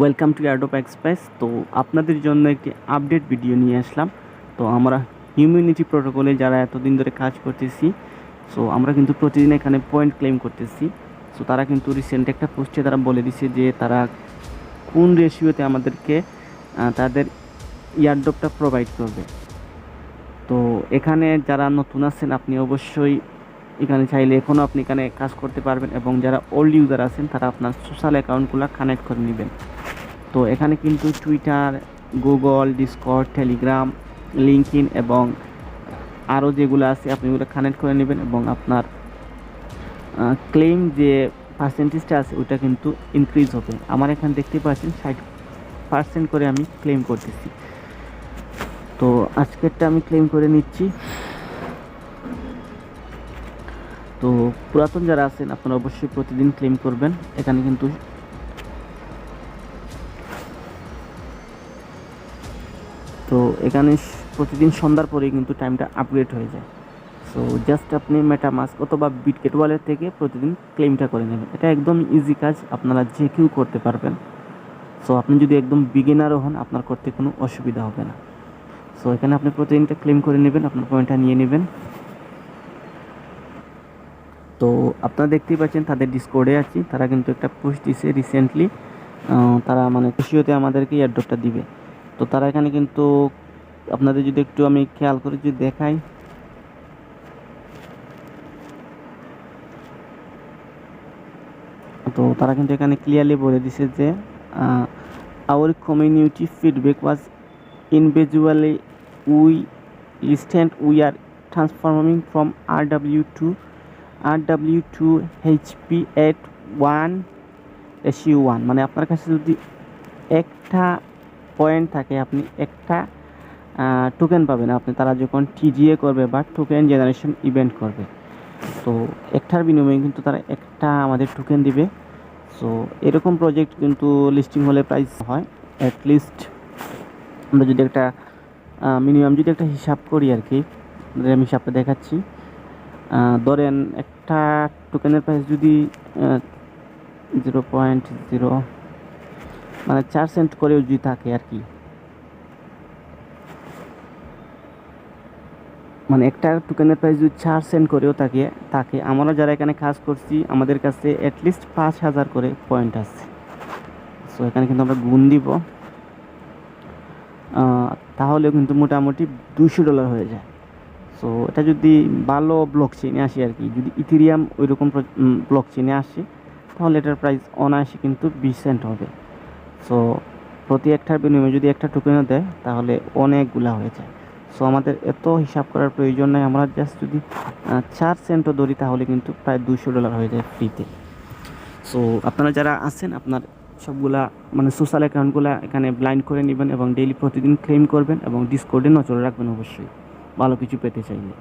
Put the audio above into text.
Welcome to Adobe express তো আপনাদের জন্য একটি আপডেট ভিডিও নিয়ে আসলাম। তো আমরা হিউম্যানিটি প্রোটোকলে যারা এতদিন ধরে কাজ করতেছি সো আমরা কিন্তু প্রতিদিন এখানে পয়েন্ট ক্লেম করতেছি। সো তারা কিন্তু রিসেন্ট একটা পোস্টে তারা বলে দিছে যে তারা কোন রেশিওতে আমাদেরকে তাদের ইয়ারডপটা প্রোভাইড করবে। তো এখানে যারা নতুন আছেন, আপনি অবশ্যই এখানে চাইলে এখনও আপনি এখানে কাজ করতে পারবেন এবং যারা ওল্ড ইউজার আছেন, তারা আপনার সোশ্যাল অ্যাকাউন্টগুলো কানেক্ট করে নেবেন। তো এখানে কিন্তু Twitter Google Discord Telegram LinkedIn এবং আরও যেগুলো আছে আপনি ওগুলো কানেক্ট করে নেবেন এবং আপনার ক্লেম যে পার্সেন্টেজটা আছে ওটা কিন্তু ইনক্রিজ হবে। আমার এখানে দেখতে পাচ্ছেন ষাট পার্সেন্ট করে আমি ক্লেম করতেছি। তো আজকেরটা আমি ক্লেম করে নিচ্ছি। তো পুরাতন যারা আছেন আপনারা অবশ্যই প্রতিদিন ক্লেম করবেন। এখানে কিন্তু তো এখানে প্রতিদিন সন্ধ্যার পরেই কিন্তু টাইমটা আপগ্রেড হয়ে যায়। সো জাস্ট আপনি মেটামাস্ক অথবা বিটকেট ওয়ালেট থেকে প্রতিদিন ক্লেমটা করে নেবেন। এটা একদম ইজি কাজ, আপনারা যে কেউ করতে পারবেন। সো আপনি যদি একদম বিগিনারও হন, আপনার করতে কোনো অসুবিধা হবে না। সো এখানে আপনি প্রতিদিনটা ক্লেম করে নেবেন, আপনার পয়েন্টটা নিয়ে নেবেন। তো, আপনারা দেখতেই পাচ্ছেন, তাদের ডিসকোডে আছি। তারা কিন্তু একটা পোস্ট দিছে রিসেন্টলি তারা মানে খুশিওতে আমাদেরকে এয়ারড্রপটা দিবে। তো তারা এখানে কিন্তু আপনাদের যদি একটু আমি খেয়াল করে যদি দেখাই। তো তারা কিন্তু এখানে ক্লিয়ারলি বলে দিছে যে our community feedback was individually we listened we are transforming from R W to R W to HP at one ratio one মানে আপনার কাছে যদি একটা পয়েন্ট থাকে, আপনি একটা টোকেন পাবেন। আপনি, তারা যখন টিজিএ করবে বা টোকেন জেনারেশন ইভেন্ট করবে, তো একটার বিনিময়ে কিন্তু তারা একটা আমাদের টোকেন দিবে। সো এরকম প্রজেক্ট কিন্তু লিস্টিং হলে প্রাইস হয়। অ্যাটলিস্ট আমরা যদি একটা মিনিমাম যদি একটা হিসাব করি আর কি আমি হিসাবটা দেখাচ্ছি ধরেন একটা টোকেনের প্রাইস যদি জিরো পয়েন্ট জিরো মানে চার সেন্ট করেও যদি থাকে আর কি। মানে একটা টোকেনের প্রাইস যদি চার সেন্ট করেও থাকে থাকে আমরা যারা এখানে কাজ করছি, আমাদের কাছে অ্যাটলিস্ট পাঁচ হাজার করে পয়েন্ট আছে। সো এখানে কিন্তু আমরা গুণ দিব। তাহলেও কিন্তু মোটামুটি দুশো ডলার হয়ে যায়। সো এটা যদি ভালো ব্লক চেনে আসে আর কি, যদি ইথিরিয়াম ওই রকম ব্লক চেনে আসে, তাহলে এটার প্রাইস অনায়াসে কিন্তু বিশ সেন্ট হবে। সো প্রতি একটার বিনিময়ে যদি একটা টোকেনও দেয়, তাহলে অনেকগুলা হয়ে যায়। সো আমাদের এত হিসাব করার প্রয়োজন নাই, আমরা জাস্ট যদি চার সেন্টও ধরি, তাহলে কিন্তু প্রায় দুশো ডলার হয়ে যায় ফ্রিতে সো আপনারা যারা আছেন, আপনার সবগুলা মানে সোশ্যাল অ্যাকাউন্টগুলো এখানে ব্লাইন্ড করে নেবেন এবং ডেইলি প্রতিদিন ক্লেম করবেন এবং ডিসকোডে নজরে রাখবেন অবশ্যই। ভালো কিছু পেতে চাইলে।